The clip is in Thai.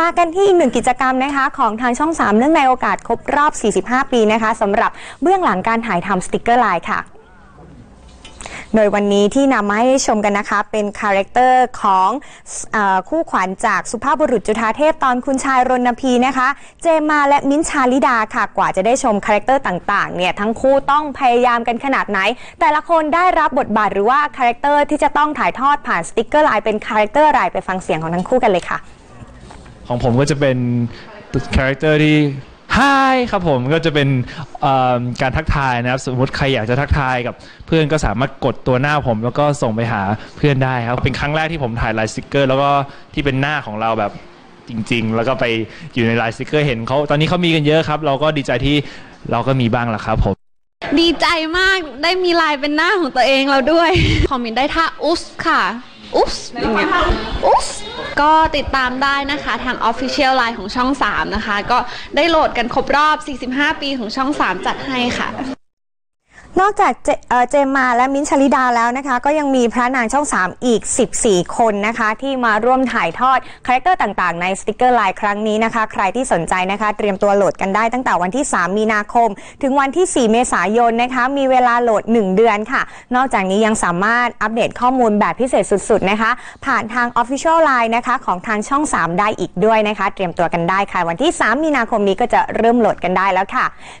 มากันที่อีกหนึ่งกิจกรรมนะคะ ของทางช่อง 3 เนื่องในโอกาสครบรอบ 45 ปีนะคะสำหรับเบื้องหลังการถ่ายทำสติกเกอร์ไลน์ค่ะโดยวันนี้ที่นำมาให้ชมกันนะคะ เป็นคาแรคเตอร์ของอคู่ขวัญจากสุภาพบุรุษจุฑาเทพตอนคุณชายรณพีนะคะ เจมมาและมิ้นชาลิดาค่ะกว่าจะได้ชมคาแรคเตอร์ต่างๆเนี่ยทั้งคู่ต้องพยายามกันขนาดไหน แต่ละคนได้รับบทบาทหรือว่าคาแรคเตอร์ที่จะต้องถ่ายทอดผ่านสติกเกอร์ไลน์เป็นคาแรคเตอร์อะไรไปฟังเสียงของทั้งคู่กันเลยค่ะ ของผมก็จะเป็นคาแรคเตอร์ที่ Hi ครับผมก็จะเป็นการทักทายนะครับ สมมติใครอยากจะทักทายกับเพื่อนก็สามารถกดตัวหน้าผม แล้วก็ส่งไปหาเพื่อนได้ครับ เป็นครั้งแรกที่ผมถ่ายลายสติกเกอร์ แล้วก็ที่เป็นหน้าของเราแบบจริง ๆ แล้วก็ไปอยู่ในลายสติกเกอร์เห็นเขาตอนนี้เขามีกันเยอะครับ เราก็ดีใจที่เราก็มีบ้างละครับผม ดีใจมากได้มีลายเป็นหน้าของตัวเองเราด้วย คอมเมนได้ท่าอุสค่ะ อุสอย่างเงี้ยอุสก็ติดตามได้นะคะทาง Official Line ของช่อง 3 นะคะ ก็ได้โหลดกันครบรอบ 45 ปีของช่อง 3 จัดให้ค่ะ นอกจากเจมมาและมิ้นชลิดาแล้วนะคะ ก็ยังมีพระนางช่อง 3 อีก 14 คนนะคะ ที่มาร่วมถ่ายทอดคาแรคเตอร์ต่างๆ ในสติกเกอร์ไลน์ครั้งนี้นะคะ ใครที่สนใจนะคะ เตรียมตัวโหลดกันได้ตั้งแต่วันที่ 3 มีนาคม ถึงวันที่ 4 เมษายนนะคะ มีเวลาโหลด 1 เดือนค่ะ นอกจากนี้ยังสามารถอัปเดตข้อมูลแบบพิเศษสุดๆนะคะ ผ่านทาง Official Line นะคะของทางช่อง 3 ได้อีกด้วยนะคะ เตรียมตัวกันได้ค่ะ วันที่ 3 มีนาคมนี้ก็จะเริ่มโหลดกันได้แล้วค่ะ